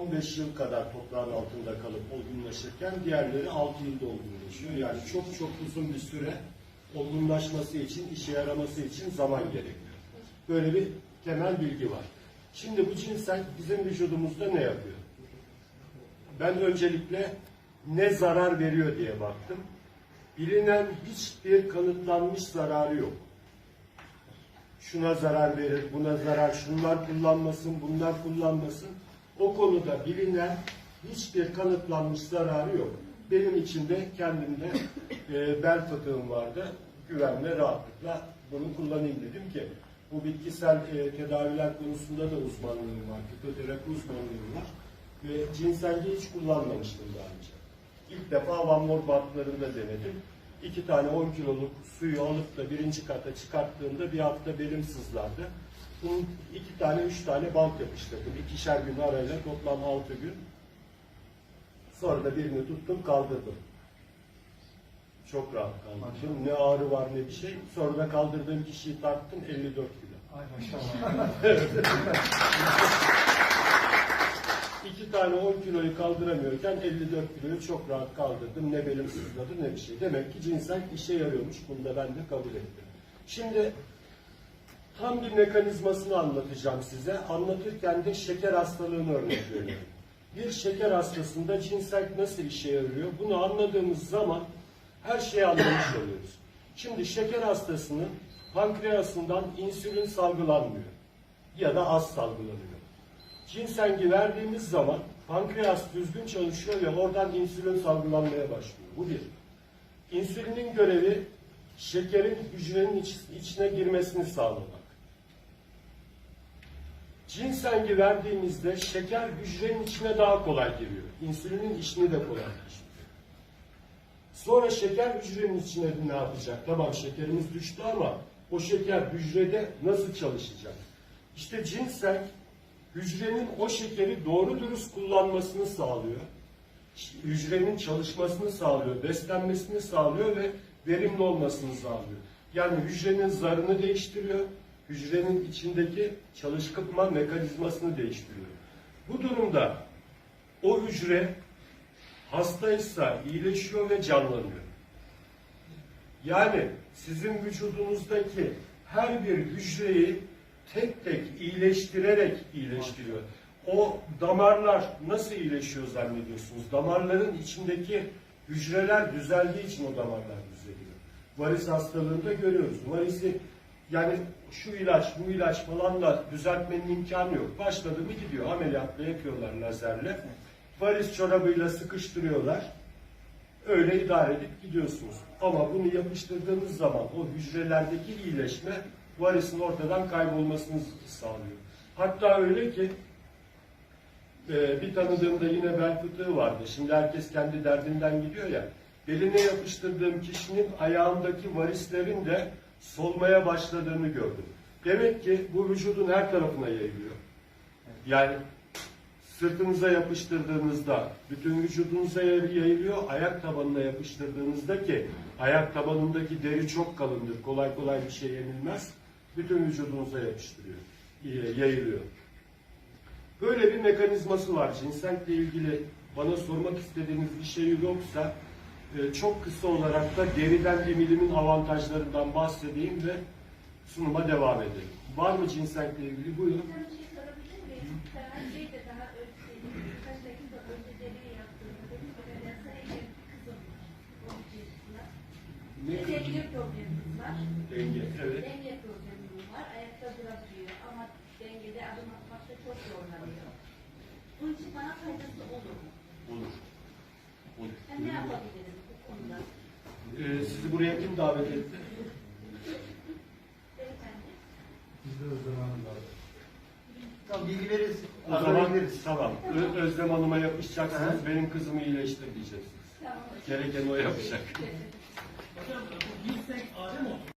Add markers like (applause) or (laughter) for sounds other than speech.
15 yıl kadar toprağın altında kalıp olgunlaşırken diğerleri 6 yılda olgunlaşıyor. Yani çok çok uzun bir süre olgunlaşması için, işe yaraması için zaman gerekiyor. Böyle bir temel bilgi var. Şimdi bu cinsel bizim vücudumuzda ne yapıyor? Ben öncelikle ne zarar veriyor diye baktım. Bilinen hiçbir kanıtlanmış zararı yok. Şuna zarar verir, buna zarar, şunlar kullanmasın, bunlar kullanmasın. O konuda bilinen hiçbir kanıtlanmış zararı yok. Benim için de kendimde e, bel fıtığım vardı. Güvenle, rahatlıkla bunu kullanayım dedim ki bu bitkisel e, tedaviler konusunda da uzmanlığım var. Fitoterapi uzmanlığım var. Ve cinselliği hiç kullanmamıştım daha önce. İlk defa Van Mor denedim. İki tane 10 kiloluk suyu alıp da birinci kata çıkarttığımda bir hafta belim sızlardı. Bunun iki tane, üç tane bant yapıştırdım. İkişer gün arayla toplam altı gün. Sonra da birini tuttum kaldırdım. Çok rahat kaldırdım. Ne ağrı var ne bir şey. Sonra da kaldırdığım kişiyi tarttım 54 kilo. Ay maşallah. (laughs) İki tane 10 kiloyu kaldıramıyorken 54 kiloyu çok rahat kaldırdım. Ne belim sızladı ne bir şey. Demek ki cinsel işe yarıyormuş. Bunu da ben de kabul ettim. Şimdi tam bir mekanizmasını anlatacağım size. Anlatırken de şeker hastalığını örnek veriyorum. Bir şeker hastasında cinsel nasıl işe yarıyor? Bunu anladığımız zaman her şeyi anlamış oluyoruz. Şimdi şeker hastasının pankreasından insülin salgılanmıyor. Ya da az salgılanıyor. Cinsengi verdiğimiz zaman pankreas düzgün çalışıyor ve oradan insülin salgılanmaya başlıyor. Bu bir. İnsülinin görevi şekerin hücrenin iç- içine girmesini sağlamak. Cinsengi verdiğimizde şeker hücrenin içine daha kolay giriyor. İnsülinin işini de kolaylaştırıyor. Sonra şeker hücrenin içine ne yapacak? Tamam şekerimiz düştü ama o şeker hücrede nasıl çalışacak? İşte cinsel hücrenin o şekeri doğru dürüst kullanmasını sağlıyor. Hücrenin çalışmasını sağlıyor, beslenmesini sağlıyor ve verimli olmasını sağlıyor. Yani hücrenin zarını değiştiriyor, hücrenin içindeki çalışma mekanizmasını değiştiriyor. Bu durumda o hücre hastaysa iyileşiyor ve canlanıyor. Yani sizin vücudunuzdaki her bir hücreyi tek tek iyileştirerek iyileştiriyor. O damarlar nasıl iyileşiyor zannediyorsunuz? Damarların içindeki hücreler düzeldiği için o damarlar düzeliyor. Varis hastalığında görüyoruz. Varisi yani şu ilaç, bu ilaç falan da düzeltmenin imkanı yok. Başladı mı gidiyor. Ameliyatla yapıyorlar lazerle. Varis çorabıyla sıkıştırıyorlar. Öyle idare edip gidiyorsunuz. Ama bunu yapıştırdığınız zaman o hücrelerdeki iyileşme varisin ortadan kaybolmasını sağlıyor. Hatta öyle ki e, bir tanıdığımda yine bel fıtığı vardı. Şimdi herkes kendi derdinden gidiyor ya. Beline yapıştırdığım kişinin ayağındaki varislerin de solmaya başladığını gördüm. Demek ki bu vücudun her tarafına yayılıyor. Yani sırtınıza yapıştırdığınızda bütün vücudunuza yayılıyor. Ayak tabanına yapıştırdığınızda ki ayak tabanındaki deri çok kalındır. Kolay kolay bir şey yenilmez. Bütün vücudunuza yapıştırıyor. Yayılıyor. Böyle bir mekanizması var. Cinsellikle ilgili bana sormak istediğiniz bir şey yoksa e, çok kısa olarak da geriden emilimin avantajlarından bahsedeyim ve sunuma devam edelim. Var mı cinsellikle ilgili? Buyurun. Ne denge problemimiz var. Denge, evet. Denge problemimiz var. Ayakta duramıyor ama dengede adım atmakta çok zorlanıyor. Bunun için bana faydası olur mu? Olur. Olur. Ben ne yapabilirim bu konuda? Ee, sizi buraya kim davet etti? Beyefendi. Biz de Özlem Hanım var. Tamam bilgi veririz. O zaman veririz. tamam. Ö- Özlem Hanım'a yapışacaksınız. Benim kızımı iyileştir diyeceksiniz. Tamam. Gereken o yapacak. Hocam bu ginseng ağrı mı?